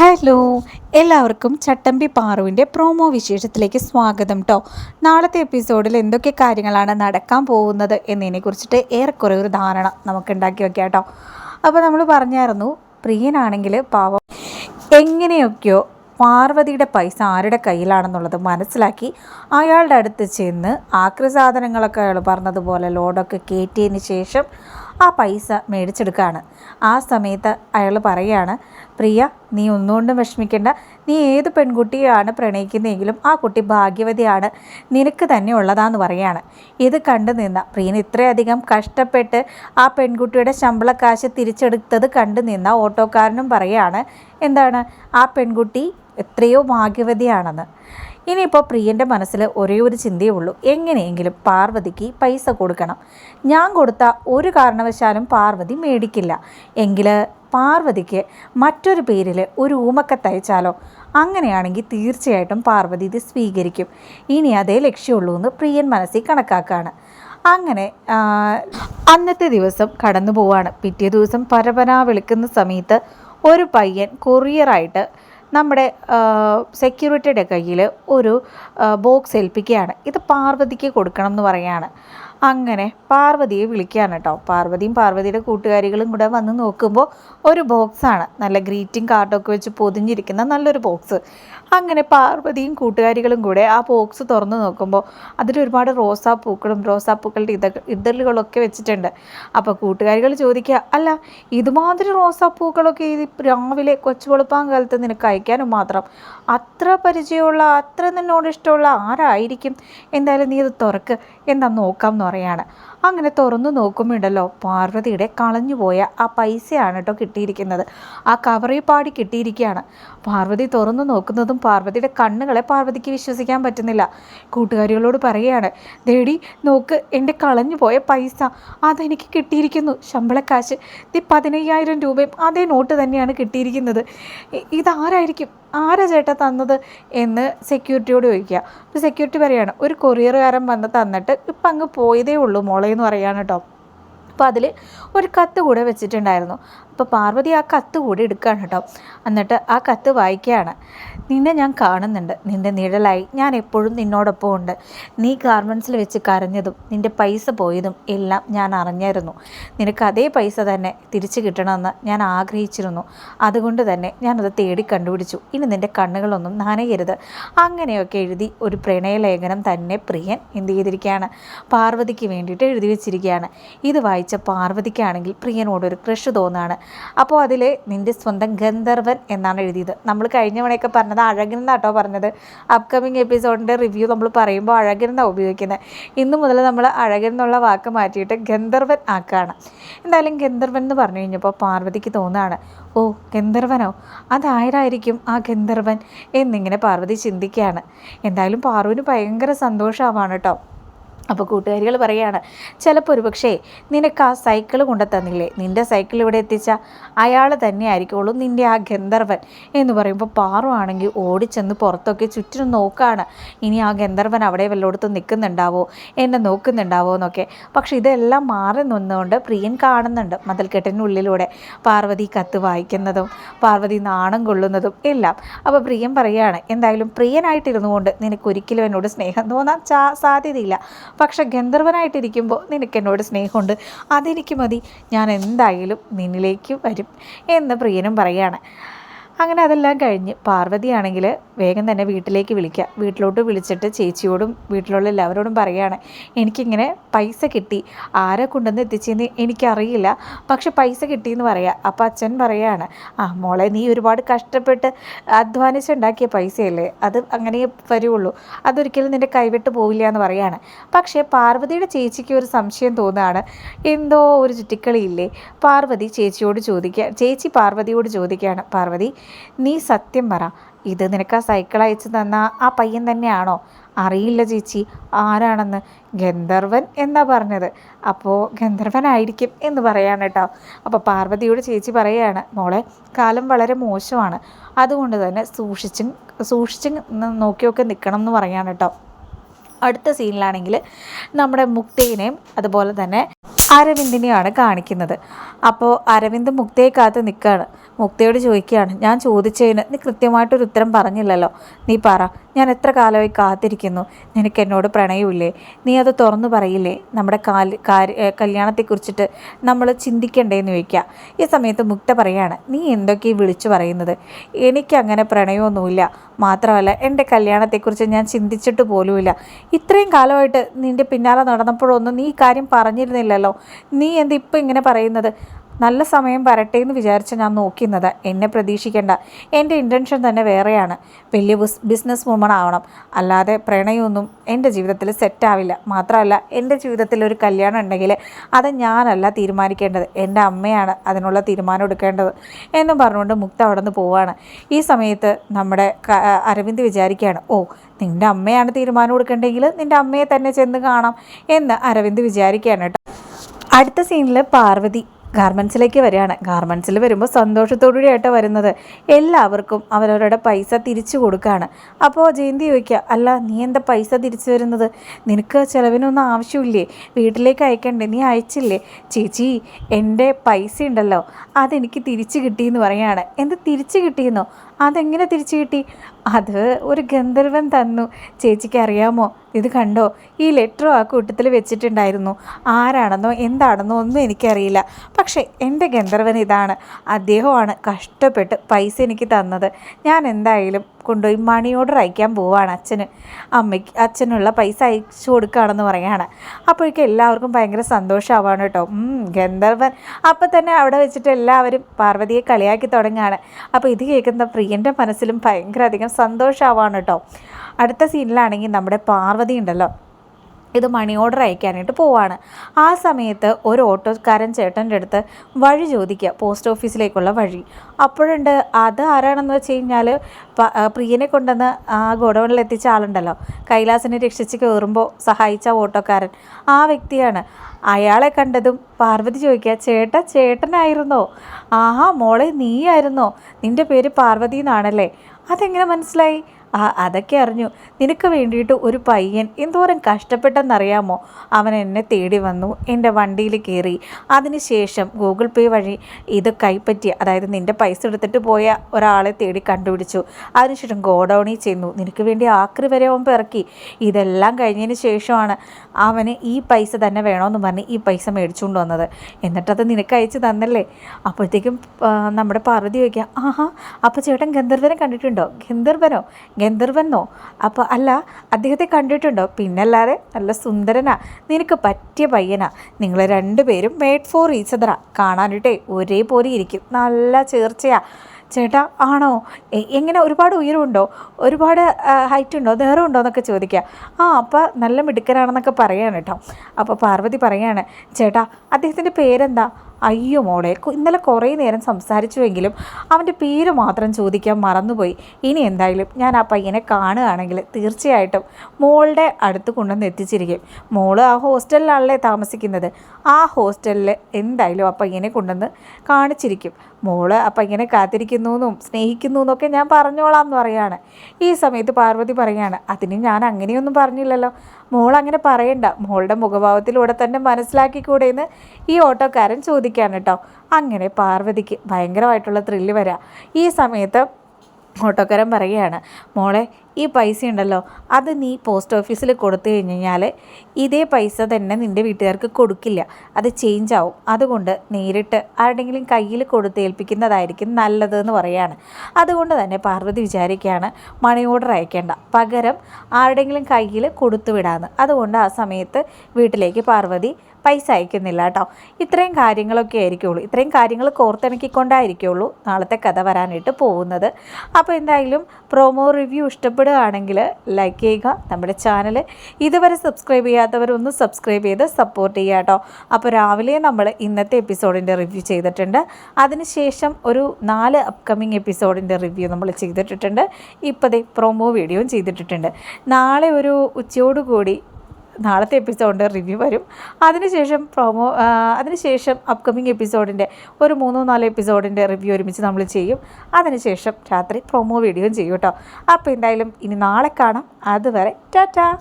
Hello എല്ലാവർക്കും ചട്ടമ്പി പാറുവിന്റെ promo വിശേഷത്തിലേക്ക് സ്വാഗതം കേട്ടോ നാളത്തെ എപ്പിസോഡിൽ എന്തൊക്കെ കാര്യങ്ങളാണ് നടക്കാൻ പോകുന്നത് എന്നതിനെക്കുറിച്ചിട്ട് ഏറെക്കുറെ ഒരു ധാരണ നമുക്ക് ഉണ്ടാക്കി വെക്കാം കേട്ടോ അപ്പോൾ നമ്മൾ പറഞ്ഞായിരുന്നു പ്രിയനാണെങ്കിൽ പാവം എങ്ങനെയൊക്കെയോ പാർവതിയുടെ പൈസ ആരുടെ കയ്യിലാണെന്നുള്ളത് മനസ്സിലാക്കി അയാളുടെ അടുത്ത് ചെന്ന് ആക്രി സാധനങ്ങളൊക്കെ അയാൾ പറഞ്ഞതുപോലെ ലോഡൊക്കെ കയറ്റിയതിന് ശേഷം ആ പൈസ മേടിച്ചെടുക്കുകയാണ് ആ സമയത്ത് അയാൾ പറയാണ് പ്രിയ നീ ഒന്നുകൊണ്ടും വിഷമിക്കേണ്ട. നീ ഏത് പെൺകുട്ടിയാണ് പ്രണയിക്കുന്നതെങ്കിലും ആ കുട്ടി ഭാഗ്യവതിയാണ്. നിനക്ക് തന്നെ ഉള്ളതാന്ന് പറയാണ്. ഇത് കണ്ടു നിന്ന പ്രിയൻ ഇത്രയധികം കഷ്ടപ്പെട്ട് ആ പെൺകുട്ടിയുടെ ശമ്പളക്കാശ് തിരിച്ചെടുത്തത് കണ്ടു നിന്ന ഓട്ടോക്കാരനും പറയാണ് എന്താണ്? ആ പെൺകുട്ടി എത്രയോ ഭാഗ്യവതിയാണെന്ന്. ഇനിയിപ്പോൾ പ്രിയന്റെ മനസ്സിൽ ഒരേ ഒരു ചിന്തയേ ഉള്ളൂ. എങ്ങനെയെങ്കിലും പാർവതിക്ക് പൈസ കൊടുക്കണം. ഞാൻ കൊടുത്ത ഒരു കാരണവശാലും പാർവതി മേടിക്കില്ല. എങ്കിൽ പാർവതിക്ക് മറ്റൊരു പേരിൽ ഒരു ഊമക്കത്തയച്ചാലോ അങ്ങനെയാണെങ്കിൽ തീർച്ചയായിട്ടും പാർവതി ഇത് സ്വീകരിക്കും. ഇനി അതേ ലക്ഷ്യമുള്ളൂ എന്ന് പ്രിയൻ മനസ്സിൽ കണക്കാക്കുകയാണ് അങ്ങനെ അന്നത്തെ ദിവസം കടന്നു പോവാണ്. പിറ്റേ ദിവസം പരപരാ വിളിക്കുന്ന സമയത്ത് ഒരു പയ്യൻ കൊറിയറായിട്ട് നമ്മുടെ സെക്യൂരിറ്റിയുടെ കയ്യിൽ ഒരു ബോക്സ് ഏൽപ്പിക്കുകയാണ്. ഇത് പാർവതിക്ക് കൊടുക്കണം എന്ന് പറയാണ്. അങ്ങനെ പാർവതിയെ വിളിക്കുകയാണ് കേട്ടോ. പാർവതിയും പാർവതിയുടെ കൂട്ടുകാരികളും കൂടെ വന്ന് നോക്കുമ്പോൾ ഒരു ബോക്സാണ് നല്ല ഗ്രീറ്റിംഗ് കാർഡൊക്കെ വെച്ച് പൊതിഞ്ഞിരിക്കുന്ന നല്ലൊരു ബോക്സ് അങ്ങനെ പാർവതിയും കൂട്ടുകാരികളും കൂടെ ആ ബോക്സ് തുറന്ന് നോക്കുമ്പോൾ അതിലൊരുപാട് റോസാപ്പൂക്കളും റോസാപ്പൂക്കളുടെ ഇത ഇതളുകളൊക്കെ വെച്ചിട്ടുണ്ട്. അപ്പോൾ കൂട്ടുകാരികൾ ചോദിക്കുക അല്ല ഇതുമാതിരി റോസാപ്പൂക്കളൊക്കെ ഈ രാവിലെ കൊച്ചുവെളുപ്പാൻ കാലത്ത് നിനക്ക് അയക്കാനും മാത്രം അത്ര പരിചയമുള്ള അത്ര നിന്നോട് ഇഷ്ടമുള്ള ആരായിരിക്കും? എന്തായാലും നീ ഇത് തുറക്ക് എന്താ നോക്കാം എന്ന് പറയാണ്. അങ്ങനെ തുറന്നു നോക്കുമ്പോണ്ടല്ലോ പാർവതിയുടെ കളഞ്ഞുപോയ ആ പൈസയാണ് കേട്ടോ കിട്ടിയിരിക്കുന്നത്. ആ കവറിൽ പാടി കിട്ടിയിരിക്കുകയാണ് പാർവതി തുറന്നു നോക്കുന്നതും പാർവതിയുടെ കണ്ണുകളെ പാർവതിക്ക് വിശ്വസിക്കാൻ പറ്റുന്നില്ല. കൂട്ടുകാരികളോട് പറയുകയാണ് ദേടി നോക്ക് എന്റെ കളഞ്ഞു പോയ പൈസ അതെനിക്ക് കിട്ടിയിരിക്കുന്നു. ശമ്പളക്കാശ് ഇത് പതിനയ്യായിരം രൂപയും അതേ നോട്ട് തന്നെയാണ് കിട്ടിയിരിക്കുന്നത്. ഇതാരായിരിക്കും? ആരാ ചേട്ട തന്നത്? എന്ന് സെക്യൂരിറ്റിയോട് ചോദിക്കുക. അപ്പോൾ സെക്യൂരിറ്റി പറയുകയാണ് ഒരു കൊറിയറുകാരൻ വന്ന് തന്നിട്ട് ഇപ്പം അങ്ങ് പോയതേ ഉള്ളൂ മോളെ എന്ന് പറയാണ് കേട്ടോ. അപ്പോൾ അതിൽ ഒരു കത്ത് കൂടെ വെച്ചിട്ടുണ്ടായിരുന്നു. അപ്പോൾ പാർവതി ആ കത്ത് കൂടി എടുക്കുകയാണ് കേട്ടോ. എന്നിട്ട് ആ കത്ത് വായിക്കുകയാണ്. നിന്നെ ഞാൻ കാണുന്നുണ്ട്. നിന്റെ നിഴലായി. ഞാൻ എപ്പോഴും നിന്നോടൊപ്പം ഉണ്ട്. നീ ഗാർമെൻസിൽ വെച്ച് കരഞ്ഞതും നിന്റെ പൈസ പോയതും എല്ലാം ഞാൻ അറിഞ്ഞായിരുന്നു. നിനക്ക് അതേ പൈസ തന്നെ തിരിച്ചു കിട്ടണമെന്ന് ഞാൻ ആഗ്രഹിച്ചിരുന്നു. അതുകൊണ്ട് തന്നെ ഞാനത് തേടി കണ്ടുപിടിച്ചു. ഇനി നിന്റെ കണ്ണുകളൊന്നും നനയരുത്. അങ്ങനെയൊക്കെ എഴുതി ഒരു പ്രണയലേഖനം തന്നെ പ്രിയൻ എന്ത് ചെയ്തിരിക്കുകയാണ്. പാർവതിക്ക് വേണ്ടിയിട്ട് എഴുതി വെച്ചിരിക്കുകയാണ്. ഇത് വായിച്ച പാർവതിക്കാണെങ്കിൽ പ്രിയനോടൊരു ക്രഷ് തോന്നാണ്. അപ്പോൾ അതിൽ നിന്റെ സ്വന്തം ഗന്ധർവൻ എന്നാണ് എഴുതിയത്. നമ്മൾ കഴിഞ്ഞ മണിയൊക്കെ പറഞ്ഞത് അഴകൻ എന്നാട്ടോ പറഞ്ഞത്. അപ്കമിങ് എപ്പിസോഡിന്റെ റിവ്യൂ നമ്മൾ പറയുമ്പോൾ അഴകൻ എന്നാണ് ഉപയോഗിക്കുന്നത് ഇന്ന് മുതൽ നമ്മൾ അഴകൻ എന്നുള്ള വാക്ക് മാറ്റിയിട്ട് ഗന്ധർവൻ ആക്കുകയാണ് എന്തായാലും ഗന്ധർവൻ എന്ന് പറഞ്ഞു കഴിഞ്ഞപ്പോൾ പാർവതിക്ക് തോന്നുകയാണ് ഓ ഗന്ധർവനോ? അതാരായിരിക്കും ആ ഗന്ധർവൻ? എന്നിങ്ങനെ പാർവതി ചിന്തിക്കുകയാണ്. എന്തായാലും പാർവതി ഭയങ്കര സന്തോഷമാവാണ് കേട്ടോ. അപ്പോൾ കൂട്ടുകാരികൾ പറയുകയാണ് ചിലപ്പോൾ ഒരു പക്ഷേ നിനക്ക് ആ സൈക്കിൾ കൊണ്ടു തന്നില്ലേ? നിന്റെ സൈക്കിൾ ഇവിടെ എത്തിച്ച അയാൾ തന്നെ ആയിരിക്കുള്ളൂ നിന്റെ ആ ഗന്ധർവൻ. എന്ന് പറയുമ്പോൾ പാറുവാണെങ്കിൽ ഓടിച്ചെന്ന് പുറത്തൊക്കെ ചുറ്റിനും നോക്കുകയാണ് ഇനി ആ ഗന്ധർവൻ അവിടെ വല്ലയിടത്തും നിൽക്കുന്നുണ്ടാവോ? എന്നെ നോക്കുന്നുണ്ടാവോ? എന്നൊക്കെ. പക്ഷെ ഇതെല്ലാം മാറി നിന്നുകൊണ്ട് പ്രിയൻ കാണുന്നുണ്ട് മതിൽക്കെട്ടിനുള്ളിലൂടെ പാർവതി കത്ത് വായിക്കുന്നതും പാർവതി നാണം കൊള്ളുന്നതും എല്ലാം. അപ്പോൾ പ്രിയൻ പറയുകയാണ് എന്തായാലും പ്രിയനായിട്ടിരുന്നു കൊണ്ട് നിനക്ക് ഒരിക്കലും എന്നോട് സ്നേഹം തോന്നാൻ സാധ്യതയില്ല. പക്ഷെ ഗന്ധർവനായിട്ടിരിക്കുമ്പോൾ നിനക്ക് എന്നോട് സ്നേഹമുണ്ട്. അതെനിക്ക് മതി. ഞാൻ എന്തായാലും നിന്നിലേക്ക് വരും എന്ന് പ്രിയനും പറയാണ്. അങ്ങനെ അതെല്ലാം കഴിഞ്ഞ് പാർവതിയാണെങ്കിൽ വേഗം തന്നെ വീട്ടിലേക്ക് വിളിക്കുക. വീട്ടിലോട്ട് വിളിച്ചിട്ട് ചേച്ചിയോടും വീട്ടിലുള്ള എല്ലാവരോടും പറയുകയാണ് എനിക്കിങ്ങനെ പൈസ കിട്ടി. ആരെ കൊണ്ടുവന്ന് എത്തിച്ചെന്ന് എനിക്കറിയില്ല. പക്ഷെ പൈസ കിട്ടിയെന്ന് പറയാം. അപ്പോൾ അച്ഛൻ പറയാണ് ആ മോളെ നീ ഒരുപാട് കഷ്ടപ്പെട്ട് അധ്വാനിച്ചുണ്ടാക്കിയ പൈസയല്ലേ? അത് അങ്ങനെ വരുള്ളൂ. അതൊരിക്കലും നിന്റെ കൈവിട്ട് പോവില്ല എന്ന് പറയാണ് പക്ഷേ പാർവതിയുടെ ചേച്ചിക്ക് ഒരു സംശയം തോന്നുകയാണ് എന്തോ ഒരു ചുറ്റിക്കളിയില്ലേ? പാർവതി ചേച്ചിയോട് ചോദിക്കുക ചേച്ചി പാർവതിയോട് ചോദിക്കുകയാണ് പാർവതി നീ സത്യം പറ ഇത് നിനക്ക് ആ സൈക്കിൾ അയച്ചു തന്ന ആ പയ്യൻ തന്നെയാണോ? അറിയില്ല ചേച്ചി ആരാണെന്ന്. ഗന്ധർവൻ എന്നാ പറഞ്ഞത്. അപ്പോൾ ഗന്ധർവനായിരിക്കും എന്ന് പറയാണ് കേട്ടോ. അപ്പോൾ പാർവതിയോട് ചേച്ചി പറയുകയാണ് മോളെ കാലം വളരെ മോശമാണ്. അതുകൊണ്ട് തന്നെ സൂക്ഷിച്ചും സൂക്ഷിച്ചും നോക്കിയൊക്കെ നിൽക്കണം എന്ന് പറയാണ് കേട്ടോ. അടുത്ത സീനിലാണെങ്കിൽ നമ്മുടെ മുക്തേനെയും അതുപോലെ തന്നെ അരവിന്ദിനെയാണ് കാണിക്കുന്നത്. അപ്പോൾ അരവിന്ദ് മുക്തയെ കാത്ത് നിൽക്കുകയാണ്. മുക്തയോട് ചോദിക്കുകയാണ് ഞാൻ ചോദിച്ചതിന് നീ കൃത്യമായിട്ടൊരു ഉത്തരം പറഞ്ഞില്ലല്ലോ. നീ പറ ഞാൻ എത്ര കാലമായി കാത്തിരിക്കുന്നു? നിനക്ക് എന്നോട് പ്രണയമില്ലേ നീ അത് തുറന്നു പറയില്ലേ? നമ്മുടെ കാൽ കല്യാണത്തെക്കുറിച്ചിട്ട് നമ്മൾ ചിന്തിക്കണ്ടേന്ന് ചോദിക്കുക. ഈ സമയത്ത് മുക്ത പറയാണ് നീ എന്തൊക്കെയാണ് വിളിച്ചു പറയുന്നത്? എനിക്കങ്ങനെ പ്രണയമൊന്നുമില്ല. മാത്രമല്ല എന്റെ കല്യാണത്തെക്കുറിച്ച് ഞാൻ ചിന്തിച്ചിട്ട് പോലുമില്ല. ഇത്രയും കാലമായിട്ട് നിന്റെ പിന്നാലെ നടന്നപ്പോഴൊന്നും നീ ഈ കാര്യം പറഞ്ഞിരുന്നില്ലല്ലോ. നീ എന്ത് ഇപ്പം ഇങ്ങനെ പറയുന്നത്? നല്ല സമയം വരട്ടെ എന്ന് വിചാരിച്ച് ഞാൻ നോക്കുന്നത് എന്നെ പ്രതീക്ഷിക്കേണ്ട. എന്റെ ഇന്റൻഷൻ തന്നെ വേറെയാണ്. വലിയ ബിസിനസ് വുമൺ ആവണം. അല്ലാതെ പ്രണയമൊന്നും എന്റെ ജീവിതത്തിൽ സെറ്റാവില്ല മാത്രമല്ല എന്റെ ജീവിതത്തിൽ ഒരു കല്യാണം ഉണ്ടെങ്കിൽ അത് ഞാനല്ല തീരുമാനിക്കേണ്ടത്. എന്റെ അമ്മയാണ് അതിനുള്ള തീരുമാനം എടുക്കേണ്ടത് എന്നും പറഞ്ഞുകൊണ്ട് മുക്ത അവിടെ നിന്ന് പോവുകയാണ് ഈ സമയത്ത് നമ്മുടെ അരവിന്ദ് വിചാരിക്കുകയാണ് ഓ നിന്റെ അമ്മയാണ് തീരുമാനം കൊടുക്കേണ്ടെങ്കിൽ നിന്റെ അമ്മയെ തന്നെ ചെന്ന് കാണാം എന്ന് അരവിന്ദ് വിചാരിക്കുകയാണ് കേട്ടോ. അടുത്ത സീനിൽ പാർവതി ഗാർമെൻസിലേക്ക് വരികയാണ്. ഗാർമെൻസിൽ വരുമ്പോൾ സന്തോഷത്തോടുകൂടിയായിട്ട് വരുന്നത്. എല്ലാവർക്കും അവരവരുടെ പൈസ തിരിച്ചു കൊടുക്കുകയാണ് അപ്പോൾ ജയന്തി ചോദിക്കുക അല്ല നീ എന്താ പൈസ തിരിച്ചു വരുന്നത് നിനക്ക് ചിലവിനൊന്നും ആവശ്യമില്ലേ? വീട്ടിലേക്ക് അയക്കണ്ടേ? നീ അയച്ചില്ലേ? ചേച്ചി എന്റെ പൈസ ഉണ്ടല്ലോ അതെനിക്ക് തിരിച്ചു കിട്ടിയെന്ന് പറയുകയാണ് എന്ത് തിരിച്ചു കിട്ടിയെന്നോ? അതെങ്ങനെ തിരിച്ചു കിട്ടി? അത് ഒരു ഗന്ധർവൻ തന്നു. ചേച്ചിക്ക് അറിയാമോ? ഇത് കണ്ടോ? ഈ ലെറ്ററോ ആ കൂട്ടത്തിൽ വെച്ചിട്ടുണ്ടായിരുന്നു. ആരാണെന്നോ എന്താണെന്നോ ഒന്നും എനിക്കറിയില്ല. പക്ഷേ എന്റെ ഗന്ധർവൻ ഇതാണ്. അദ്ദേഹമാണ് കഷ്ടപ്പെട്ട് പൈസ എനിക്ക് തന്നത്. ഞാൻ എന്തായാലും കൊണ്ടുപോയി മണി ഓർഡർ അയക്കാൻ പോവാണ് അച്ഛന്. അമ്മയ്ക്ക് അച്ഛനുള്ള പൈസ അയച്ചു കൊടുക്കുകയാണെന്ന് പറയാണ് അപ്പോഴേക്കും എല്ലാവർക്കും ഭയങ്കര സന്തോഷമാവാണ് കേട്ടോ. ഗന്ധർവൻ അപ്പം തന്നെ അവിടെ വെച്ചിട്ട് എല്ലാവരും പാർവതിയെ കളിയാക്കി തുടങ്ങുകയാണ്. അപ്പോൾ ഇത് കേൾക്കുന്ന പ്രിയന്റെ മനസ്സിലും ഭയങ്കര അധികം സന്തോഷമാവാണ് കേട്ടോ. അടുത്ത സീനിലാണെങ്കിൽ നമ്മുടെ പാർവതി ഉണ്ടല്ലോ. ഇത് മണി ഓർഡർ അയക്കാനായിട്ട് പോവാണ്. ആ സമയത്ത് ഒരു ഓട്ടോക്കാരൻ ചേട്ടന്റെ അടുത്ത് വഴി ചോദിക്കുക പോസ്റ്റ് ഓഫീസിലേക്കുള്ള വഴി. അപ്പോഴുണ്ട് അത് ആരാണെന്ന് വെച്ച് കഴിഞ്ഞാൽ പ്രിയനെ കൊണ്ടുവന്ന് ആ ഗോഡൗണിൽ എത്തിച്ച ആളുണ്ടല്ലോ. കൈലാസിനെ രക്ഷിച്ച് കയറുമ്പോൾ സഹായിച്ച ഓട്ടോക്കാരൻ. ആ വ്യക്തിയാണ്. അയാളെ കണ്ടതും പാർവതി ചോദിക്കുക ചേട്ട ചേട്ടനായിരുന്നോ? ആഹാ മോളെ നീയായിരുന്നോ? നിന്റെ പേര് പാർവതി എന്നാണല്ലേ അതെങ്ങനെ മനസ്സിലായി? ആ അതൊക്കെ അറിഞ്ഞു. നിനക്ക് വേണ്ടിയിട്ട് ഒരു പയ്യൻ എന്തോരം കഷ്ടപ്പെട്ടെന്നറിയാമോ? അവൻ എന്നെ തേടി വന്നു എന്റെ വണ്ടിയിൽ കയറി. അതിനുശേഷം ഗൂഗിൾ പേ വഴി ഇത് കൈപ്പറ്റി അതായത് നിന്റെ പൈസ എടുത്തിട്ട് പോയ ഒരാളെ തേടി കണ്ടുപിടിച്ചു. അതിനുശേഷം ഗോഡൗണിൽ ചെന്നു. നിനക്ക് വേണ്ടി ആക്രി വരെ അവൻ പിറക്കി. ഇതെല്ലാം കഴിഞ്ഞതിന് ശേഷമാണ് അവന് ഈ പൈസ തന്നെ വേണമെന്ന് പറഞ്ഞ് ഈ പൈസ മേടിച്ചുകൊണ്ട് വന്നത്. എന്നിട്ടത് നിനക്ക് അയച്ചു തന്നല്ലേ? അപ്പോഴത്തേക്കും നമ്മുടെ പാർവതി ചോദിക്കുക ആഹാ അപ്പോൾ ചേട്ടൻ ഗന്ധർവനെ കണ്ടിട്ടുണ്ടോ? ഗന്ധർവനോ? ഗന്ധർവെന്നോ? അപ്പോൾ അല്ല അദ്ദേഹത്തെ കണ്ടിട്ടുണ്ടോ? പിന്നല്ലാതെ നല്ല സുന്ദരനാ നിനക്ക് പറ്റിയ പയ്യനാ. നിങ്ങൾ രണ്ടുപേരും മേഡ് ഫോർ ഈച്ചതറ കാണാനിട്ടേ ഒരേപോലെ ഇരിക്കും. നല്ല ചേർച്ചയാ. ചേട്ടാ ആണോ? എങ്ങനെ ഒരുപാട് ഉയരമുണ്ടോ? ഒരുപാട് ഹൈറ്റ് ഉണ്ടോ? നേരം ഉണ്ടോ എന്നൊക്കെ ചോദിക്കുക ആ അപ്പോൾ നല്ല മിടുക്കനാണെന്നൊക്കെ പറയാണ് കേട്ടോ. അപ്പോൾ പാർവതി പറയാണ് ചേട്ടാ അദ്ദേഹത്തിന്റെ പേരെന്താ? അയ്യോ മോളെ ഇന്നലെ കുറേ നേരം സംസാരിച്ചുവെങ്കിലും അവന്റെ പേര് മാത്രം ചോദിക്കാൻ മറന്നുപോയി. ഇനി എന്തായാലും ഞാൻ ആ പയ്യനെ കാണുകയാണെങ്കിൽ തീർച്ചയായിട്ടും മോളുടെ അടുത്ത് കൊണ്ടുവന്ന് എത്തിച്ചിരിക്കും. മോൾ ആ ഹോസ്റ്റലിലാണല്ലേ താമസിക്കുന്നത്. ആ ഹോസ്റ്റലിൽ എന്തായാലും ആ പയ്യനെ കൊണ്ടുവന്ന് കാണിച്ചിരിക്കും. മോൾ ആ പയ്യനെ കാത്തിരിക്കുന്നു എന്നും സ്നേഹിക്കുന്നു എന്നൊക്കെ ഞാൻ പറഞ്ഞോളാം എന്ന് പറയാണ്. ഈ സമയത്ത് പാർവതി പറയാണ് അതിന് ഞാൻ അങ്ങനെയൊന്നും പറഞ്ഞില്ലല്ലോ. മോൾ അങ്ങനെ പറയണ്ട. മോളുടെ മുഖഭാവത്തിലൂടെ തന്നെ മനസ്സിലാക്കിക്കൂടെ എന്ന് ഈ ഓട്ടോക്കാരൻ ചോദിക്കുകയാണ് കേട്ടോ. അങ്ങനെ പാർവതിക്ക് ഭയങ്കരമായിട്ടുള്ള ത്രില്ല് വരാം. ഈ സമയത്ത് ഓട്ടോക്കാരൻ പറയുകയാണ് മോളെ ഈ പൈസ ഉണ്ടല്ലോ അത് നീ പോസ്റ്റ് ഓഫീസിൽ കൊടുത്തു കഴിഞ്ഞ് കഴിഞ്ഞാൽ ഇതേ പൈസ തന്നെ നിന്റെ വീട്ടുകാർക്ക് കൊടുക്കില്ല. അത് ചേഞ്ച് ആവും. അതുകൊണ്ട് നേരിട്ട് ആരുടെങ്കിലും കയ്യിൽ കൊടുത്തേൽപ്പിക്കുന്നതായിരിക്കും നല്ലതെന്ന് പറയാണ്. അതുകൊണ്ട് തന്നെ പാർവതി വിചാരിക്കുകയാണ് മണി ഓർഡർ അയക്കേണ്ട. പകരം ആരുടെങ്കിലും കയ്യിൽ കൊടുത്തു വിടാമെന്ന് അതുകൊണ്ട് ആ സമയത്ത് വീട്ടിലേക്ക് പാർവതി പൈസ അയക്കുന്നില്ല കേട്ടോ. ഇത്രയും കാര്യങ്ങളൊക്കെ ആയിരിക്കുള്ളൂ. ഇത്രയും കാര്യങ്ങൾ കോർത്തിണക്കിക്കൊണ്ടായിരിക്കുള്ളൂ നാളത്തെ കഥ വരാനായിട്ട് പോകുന്നത്. അപ്പോൾ എന്തായാലും പ്രൊമോ റിവ്യൂ ഇഷ്ടപ്പെടുകയാണെങ്കിൽ ലൈക്ക് ചെയ്യുക നമ്മുടെ ചാനൽ ഇതുവരെ സബ്സ്ക്രൈബ് ചെയ്യാത്തവരൊന്ന് സബ്സ്ക്രൈബ് ചെയ്ത് സപ്പോർട്ട് ചെയ്യുക കേട്ടോ. അപ്പോൾ രാവിലെ നമ്മൾ ഇന്നത്തെ എപ്പിസോഡിന്റെ റിവ്യൂ ചെയ്തിട്ടുണ്ട്. അതിനുശേഷം ഒരു നാല് അപ്കമിങ് എപ്പിസോഡിന്റെ റിവ്യൂ നമ്മൾ ചെയ്തിട്ടുണ്ട് ഇപ്പോഴത്തെ പ്രൊമോ വീഡിയോയും ചെയ്തിട്ടുണ്ട് നാളെ ഒരു ഉച്ചയോടുകൂടി നാളത്തെ എപ്പിസോഡിന്റെ റിവ്യൂ വരും. അതിനുശേഷം പ്രൊമോ അതിനുശേഷം അപ്കമിങ് എപ്പിസോഡിന്റെ ഒരു മൂന്നോ നാലോ എപ്പിസോഡിന്റെ റിവ്യൂ ഒരുമിച്ച് നമ്മൾ ചെയ്യും. അതിനുശേഷം രാത്രി പ്രൊമോ വീഡിയോയും ചെയ്യും കേട്ടോ. അപ്പോൾ എന്തായാലും ഇനി നാളെ കാണാം. അതുവരെ ടാറ്റാ.